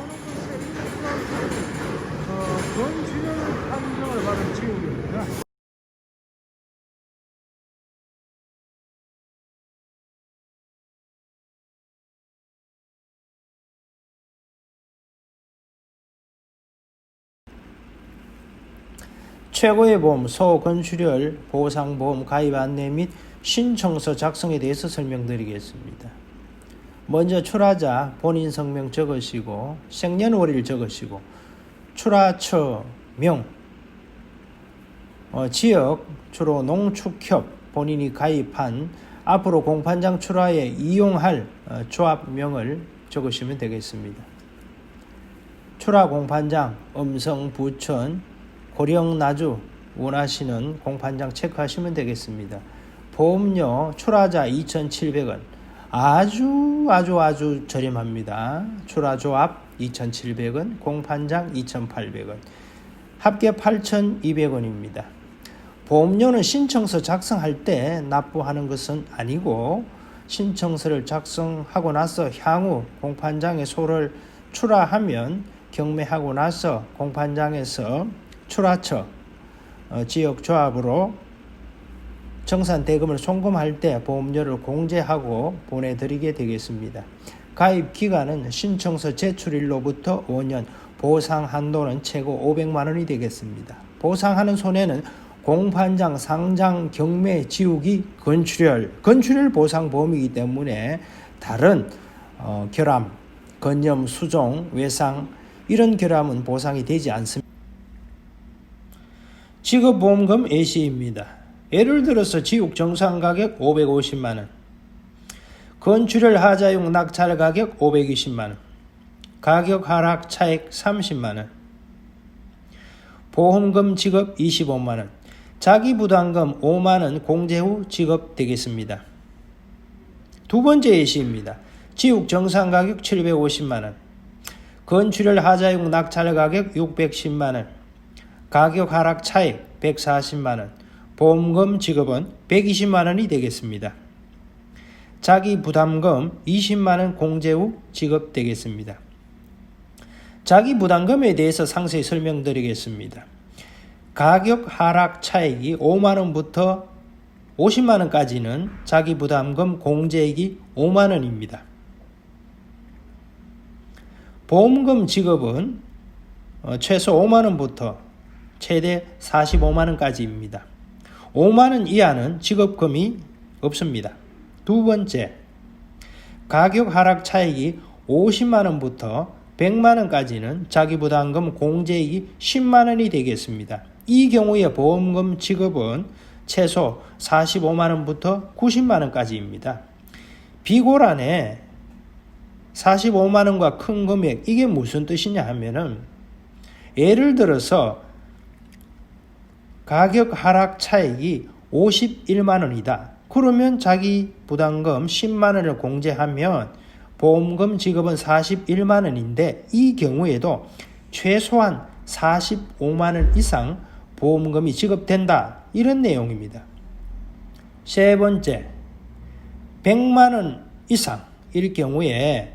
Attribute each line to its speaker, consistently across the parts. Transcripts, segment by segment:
Speaker 1: 나오는 것에 어, 건출연 판정을 받은 지역입니다.
Speaker 2: 최고의 보험 소건출혈 보상보험 가입 안내 및 신청서 작성에 대해서 설명드리겠습니다. 먼저 출하자 본인 성명 적으시고 생년월일 적으시고 출하처 명 어, 지역 주로 농축협 본인이 가입한 앞으로 공판장 출하에 이용할 어, 조합명을 적으시면 되겠습니다. 출하 공판장 음성 부천 고령 나주 원하시는 공판장 체크하시면 되겠습니다. 보험료 출하자 2,700원 아주 아주 아주 저렴합니다. 출하 조합 2,700원, 공판장 2,800원, 합계 8,200원입니다. 보험료는 신청서 작성할 때 납부하는 것은 아니고 신청서를 작성하고 나서 향후 공판장에 소를 출하하면 경매하고 나서 공판장에서 출하처 어, 지역 조합으로 정산 대금을 송금할 때 보험료를 공제하고 보내드리게 되겠습니다. 가입 기간은 신청서 제출일로부터 5년, 보상 한도는 최고 500만 원이 되겠습니다. 보상하는 손해는 공판장 상장 경매 지우기 건출혈 건출혈 보상 보험이기 때문에 다른 어, 결함, 건염, 수종, 외상 이런 결함은 보상이 되지 않습니다. 직업보험금 예시입니다. 예를 들어서 지옥 정상 가격 550만 원, 건출혈 하자용 낙찰 가격 520만 원, 가격 하락 차액 30만 원, 보험금 지급 25만 원, 자기 부담금 5만 원 공제 후 지급되겠습니다. 두 번째 예시입니다. 지옥 정상 가격 750만 원, 건출혈 하자용 낙찰 가격 610만 원, 가격 하락 차익 140만 원, 보험금 지급은 120만 원이 되겠습니다. 자기 부담금 20만 원 공제 후 지급되겠습니다. 자기 부담금에 대해서 상세히 설명드리겠습니다. 가격 하락 차익이 5만 원부터 50만 원까지는 자기 부담금 공제액이 5만 원입니다. 보험금 지급은 어, 최소 5만 원부터 최대 45만 원까지입니다. 5만 원 이하는 지급금이 없습니다. 두 번째, 가격 하락 차익이 50만 원부터 100만 원까지는 자기 부담금 공제액이 10만 원이 되겠습니다. 이 경우에 보험금 지급은 최소 45만 원부터 90만 원까지입니다. 비고란에 45만 원과 큰 금액 이게 무슨 뜻이냐 하면은 예를 들어서 가격 하락 차익이 51만 원이다. 그러면 자기 부담금 10만 원을 공제하면 보험금 지급은 41만 원인데 이 경우에도 최소한 45만 원 이상 보험금이 지급된다. 이런 내용입니다. 세 번째, 100만 원 이상 일 경우에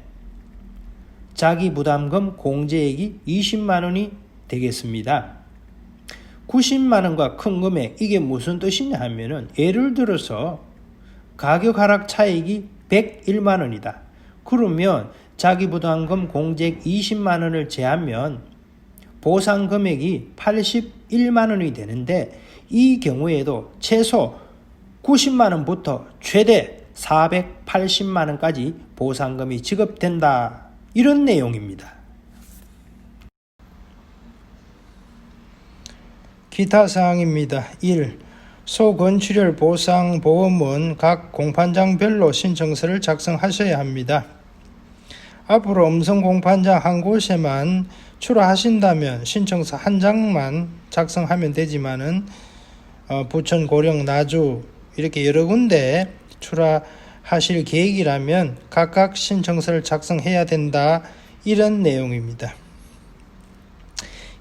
Speaker 2: 자기 부담금 공제액이 20만 원이 되겠습니다. 90만 원과 큰 금액 이게 무슨 뜻이냐 하면은 예를 들어서 가격 하락 차익이 101만 원이다. 그러면 자기 부담금 공제액 20만 원을 제하면 보상 금액이 81만 원이 되는데 이 경우에도 최소 90만 원부터 최대 480만 원까지 보상금이 지급된다. 이런 내용입니다. 기타 사항입니다. 1. 소건출혈 보상 보험은 각 공판장별로 신청서를 작성하셔야 합니다. 앞으로 음성 공판장 한 곳에만 출하하신다면 신청서 한 장만 작성하면 되지만은 어, 부천, 고령, 나주 이렇게 여러 군데 출하하실 계획이라면 각각 신청서를 작성해야 된다 이런 내용입니다.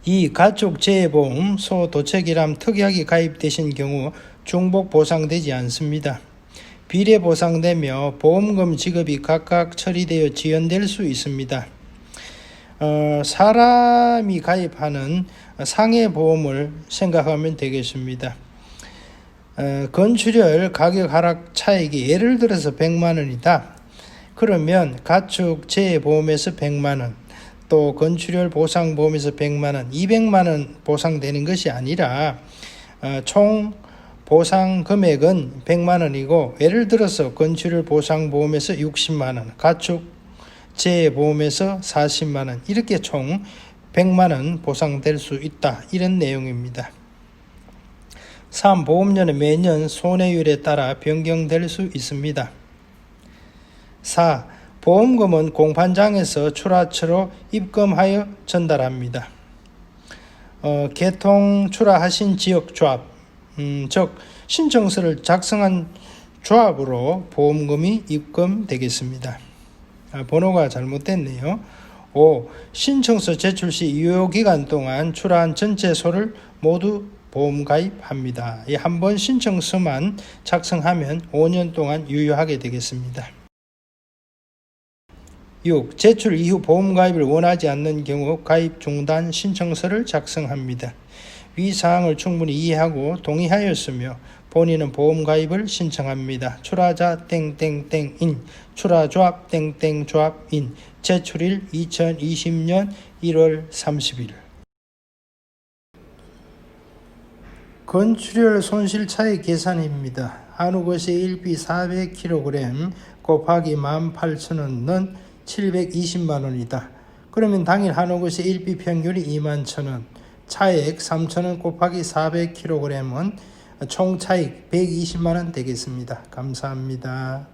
Speaker 2: 이 가족 재해보험 소 도책이람 특약이 가입되신 경우 중복 보상되지 않습니다. 비례 보상되며 보험금 지급이 각각 처리되어 지연될 수 있습니다. 어, 사람이 가입하는 상해 보험을 생각하면 되겠습니다. 어, 건축열 가격 하락 차익이 예를 들어서 100만 원이다. 그러면 가축 재해 보험에서 100만 원, 또 건축열 보상 보험에서 100만 원, 200만 원 보상되는 것이 아니라 어, 총 보상 금액은 100만 원이고 예를 들어서 건축열 보상 보험에서 60만 원, 가축 재해 보험에서 40만 원 이렇게 총 100만 원 보상될 수 있다. 이런 내용입니다. 3. 보험료는 매년 손해율에 따라 변경될 수 있습니다. 4. 보험금은 공판장에서 출하처로 입금하여 전달합니다. 어, 개통 출하하신 지역 조합, 음, 즉 신청서를 작성한 조합으로 보험금이 입금되겠습니다. 아, 번호가 잘못됐네요. 5. 신청서 제출 시 유효 기간 동안 출하한 전체 소를 모두 보험 가입합니다. 이 한 번 신청서만 작성하면 5년 동안 유효하게 되겠습니다. 6. 제출 이후 보험 가입을 원하지 않는 경우 가입 중단 신청서를 작성합니다. 위 사항을 충분히 이해하고 동의하였으며 본인은 보험 가입을 신청합니다. 출하자 땡땡땡인 출하조합 땡땡조합인 제출일 2020년 1월 30일 건출혈 손실 차익 계산입니다. 한우 것이 1비 400kg 곱하기 18,000원은 720만 원이다. 그러면 당일 것이 1비 평균이 2만 1,000원, 차액 3,000원 곱하기 400kg은 총 차익 120만 원 되겠습니다. 감사합니다.